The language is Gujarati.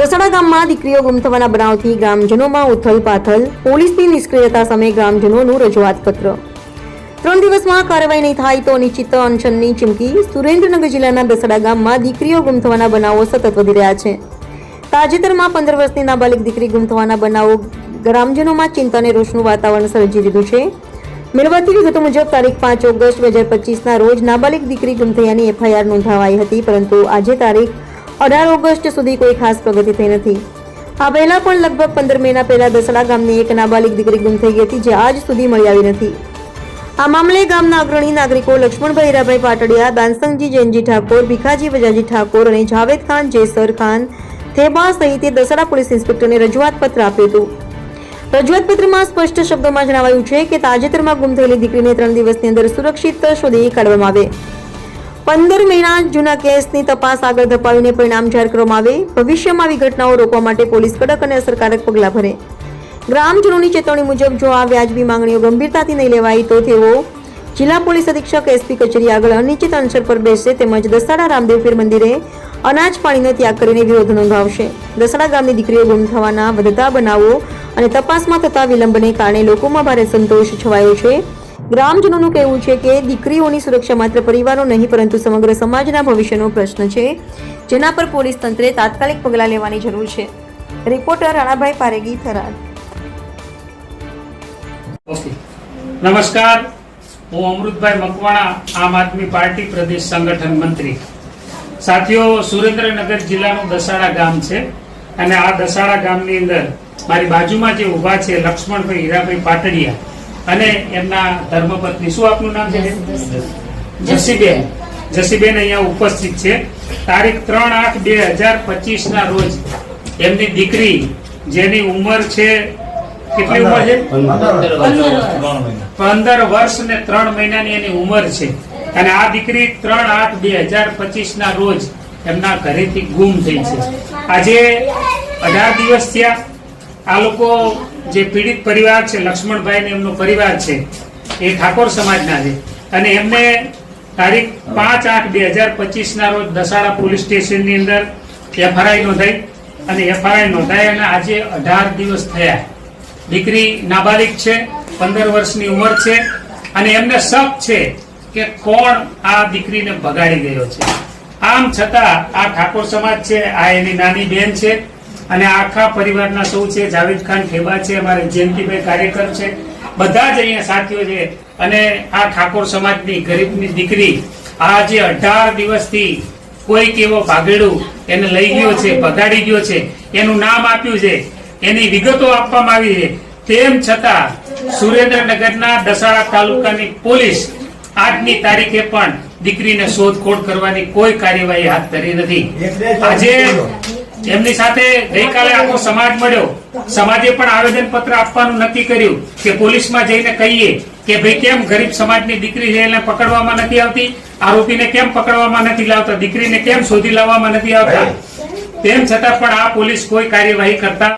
ગામમાં દીકરીઓ ગુમ થવાના બનાવથી ગ્રામજનોમાં ઉથલ પાથલ. પોલીસની નિષ્ક્રિયતા સામે ગ્રામજનોનું રજૂઆત પત્ર. ત્રણ દિવસમાં કાર્યવાહી નહીં થાય તો અનિશ્ચિત અનશનની ચીમકી. સુરેન્દ્રનગર જિલ્લાના દસડા ગામમાં દીકરીઓ ગુમ થવાના બનાવો સતત વધી રહ્યા છે. તાજેતરમાં પંદર વર્ષની નાબાલિગ દીકરી ગુમ થવાના બનાવો ગ્રામજનોમાં ચિંતા અને રોષનું વાતાવરણ સર્જી દીધું છે. મેળવાતી વિગતો મુજબ, તારીખ પાંચ ઓગસ્ટ બે હજાર પચીસના રોજ નાબાલિગ દીકરી ગુમ થયાની એફઆઈઆર નોંધાવાઈ હતી, પરંતુ આજે તારીખ અઢાર ઓગસ્ટ સુધી કોઈ ખાસ પ્રગતિ થઈ નથી. આ પહેલા પણ લગભગ પંદર મહિના પહેલા દસડા ગામની એક નાબાલિગ દીકરી ગુમ થઈ હતી જે આજ સુધી મળી આવી નથી. આ મામલે ગામના અગ્રણી નાગરિકો લક્ષ્મણભાઈ હીરાભાઈ પાટડિયા, દાનસંગજી જૈનજી ઠાકોર, ભીખાજી વજાજી ઠાકોર અને જાવેદ ખાન, જેસર ખાન, થેબા સહિતે દસડા પોલીસ ઇન્સ્પેક્ટરને રજૂઆત પત્ર આપ્યું હતું. રજૂઆત પત્રમાં સ્પષ્ટ શબ્દોમાં જણાવાયું છે કે તાજેતરમાં ગુમ થયેલી દીકરીને ત્રણ દિવસની અંદર સુરક્ષિત શોધી કાઢવામાં આવે. પંદર મહિના જૂના કેસની તપાસ આગળ ધપાવીને પરિણામ જાહેર કરવામાં આવે. ભવિષ્યમાં આવી ઘટનાઓ રોકવા માટે પોલીસ કડક અને અસરકારક પગલાં ભરે. ગ્રામજનોની ચેતવણી મુજબ જો આ વ્યાજબી માંગણીઓ ગંભીરતાથી નહીં લેવાય, તો તેઓ જિલ્લા પોલીસ અધિક્ષક, એસપી કચેરી આગળ અનિશ્ચિત અનશન પર બેસશે તેમજ દસાડા રામદેવ પીર મંદિરે અનાજ પાણીનો ત્યાગ કરીને વિરોધ નોંધાવશે. દસડા ગામની દીકરીઓ ગુમ થવાના વધતા બનાવો અને તપાસમાં થતા વિલંબને કારણે લોકોમાં ભારે સંતોષ છવાયો છે. ગ્રામજનોનું કહેવું છે કે દીકરીઓની સુરક્ષા માત્ર પરિવારો નહીં, પરંતુ સમગ્ર સમાજના ભવિષ્યનો પ્રશ્ન છે, જેના પર પોલીસ તંત્રે તાત્કાલિક પગલાં લેવાની જરૂર છે. રિપોર્ટર રાણાભાઈ પારેગી થરાદ. નમસ્કાર. હું અમૃતભાઈ મકવાણા, આમ આદમી પાર્ટી પ્રદેશ સંગઠન મંત્રી. સાથીઓ, સુરેન્દ્રનગર જિલ્લાનું દસાડા ગામ છે અને આ દસાડા ગામની અંદર મારી બાજુમાં જે ઊભા છે લક્ષ્મણભાઈ હીરાભાઈ પાટડિયા અને એમના ધર્મપત્ની. શું આપનું નામ છે જસીબેન. જસીબેન. અહીંયા ઉપસ્થિત છે. તારીખ ત્રણ આઠ બે હજાર પચીસ ના રોજ એમની દીકરી જેની ઉંમર છે કેટલી ઉંમર છે? પંદર વર્ષ ને ત્રણ મહિનાની એની ઉંમર છે. અને આ દીકરી ત્રણ આઠ બે હજાર પચીસ ના રોજ એમના ઘરેથી ગુમ થઈ છે. આજે અઢાર દિવસ થયા. આ લોકો જે પીડિત પરિવાર છે, લક્ષ્મણભાઈ ને એમનો પરિવાર છે, એ ઠાકોર સમાજના છે. અને એમને તારીખ પાંચ આઠ બે હજાર પચીસના રોજ દસાડા પોલીસ સ્ટેશનની અંદર એફઆરઆઈ નોંધાઈ. અને એફઆરઆઈ નોંધાઈ અને આજે અઢાર દિવસ થયા. દીકરી નાબાલિક છે, પંદર વર્ષની ઉંમર છે. અને એમને શક છે કે કોણ આ દીકરીને ભગાડી ગયો છે. આમ છતાં આ ઠાકોર સમાજ છે, આ એની નાની બેન છે. અને આખા પરિવારના સૌ છે જાવેદ ખાન ખેબા છે અમારે જયંતિભાઈ કાર્યકર છે. બધા જ અહીંયા સાથીઓ છે. અને આ ઠાકોર સમાજની ગરીબની દીકરી આ જે અઢાર દિવસથી કોઈક એવો ભાગેડું એને લઈ ગયો છે ભગાડી ગયો છે એનું નામ આપ્યું છે એની વિગતો આપવામાં આવી છે. તેમ છતાં સુરેન્દ્રનગરના દસાડા તાલુકાની પોલીસ આજની તારીખે પણ દીકરીને શોધખોળ કરવાની કોઈ કાર્યવાહી હાથ ધરી નથી. આજે એમની સાથે ગઈકાલે આખો સમાજ મળ્યો. સમાજે પણ આવેદન પત્ર આપવાનું નક્કી કર્યું કે પોલીસમાં જઈને કહીએ કે ભાઈ કેમ ગરીબ સમાજની દીકરી છે એને પકડવામાં નથી આવતી? આરોપીને કેમ પકડવામાં નથી લાવતા? દીકરીને કેમ શોધી લાવવામાં નથી આવતા? તેમ છતાં પણ આ પોલીસ કોઈ કાર્યવાહી કરતા